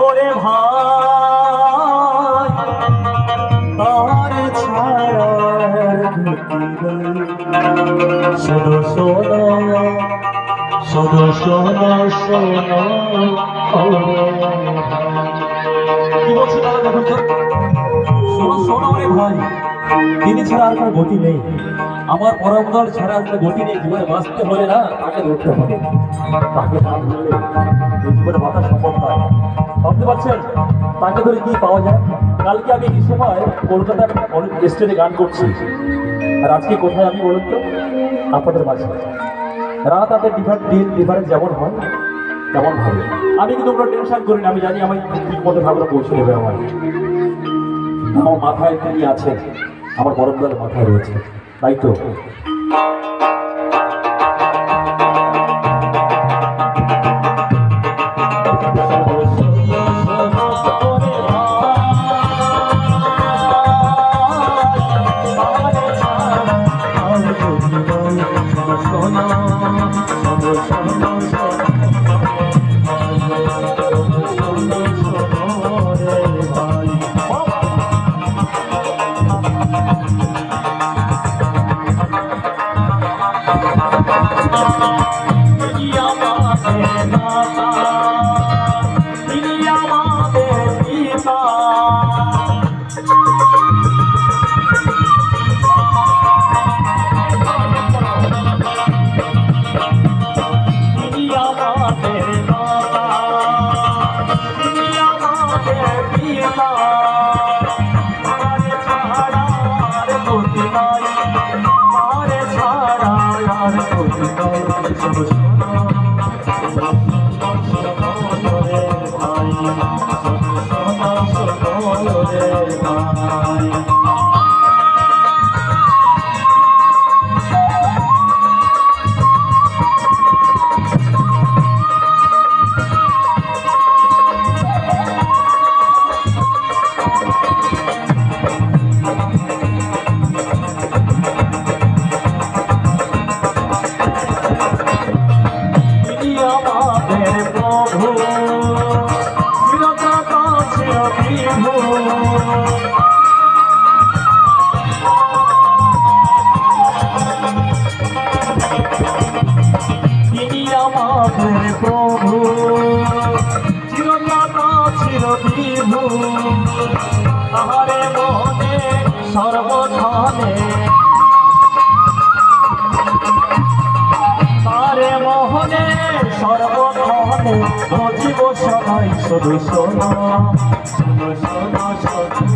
ওরে ভাই তার ছাড়া শুধু শোনো শুধু শোনো ভাই। তিনি ছাড়া আর কোনো গতি নেই। আমার পরমদল ছাড়া আর কোনো গতি নেই, জীবনে বাঁচতে হলে না তাকে ধরতে হবে। তাকে না ধরলে জীবনে বাঁচা সম্ভব নয়। ভাবতে পারছেন? তাকে ধরে কি পাওয়া যায়? কালকে আমি এই সময় কলকাতার অনেক স্টেজে গান করছি। আর আজকে কোথায় আমি বলুন তো? আপনাদের মাঝে। রাত আপনাদের ডিফারেন্ট দিন ডিফারেন্ট যেমন হয়, তেমন হবে আমি কিন্তু কোনো টেনশন করি না আমি জানি আমি ঠিক মতো ভাবে পৌঁছে দেবে আমার আমার মাথায় তিনি আছেন আমার বরফদার মাথায় রয়েছে। তাই তো? আমাদের তিনি আমাদের প্রভু। চিরকাতা চির বিভু। সবাই শুধু শোনো শুধু শোনো শোনো।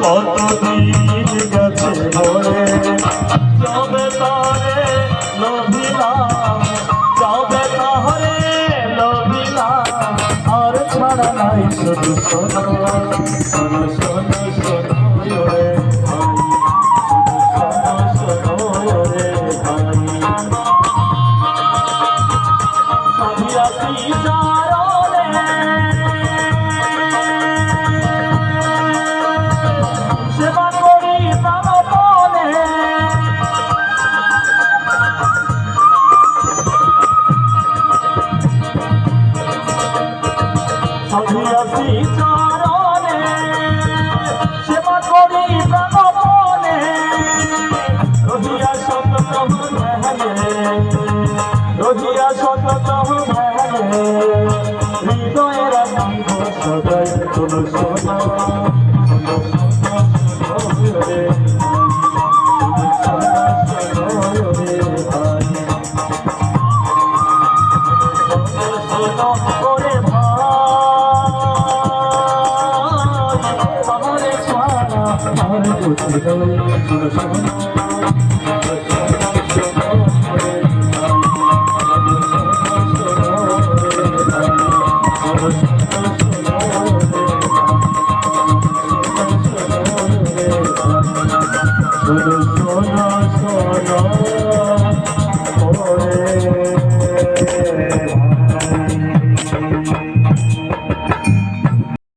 কত দিন গেছে বয়ে যবে তারে লভিলাম যবে তাহলে লভিলাম আর ছাড়া নাই শুধু শোনো শোনো শোনো শোনো রে ভাই শোনো শোনো রে ভাই সভিয়াসি চারণে সেবা করি প্রাণপণে। রহিয়া সতত ধ্যানে রহিয়া সতত ধ্যানে হৃদয়ের সদাই তুলো Oh, no.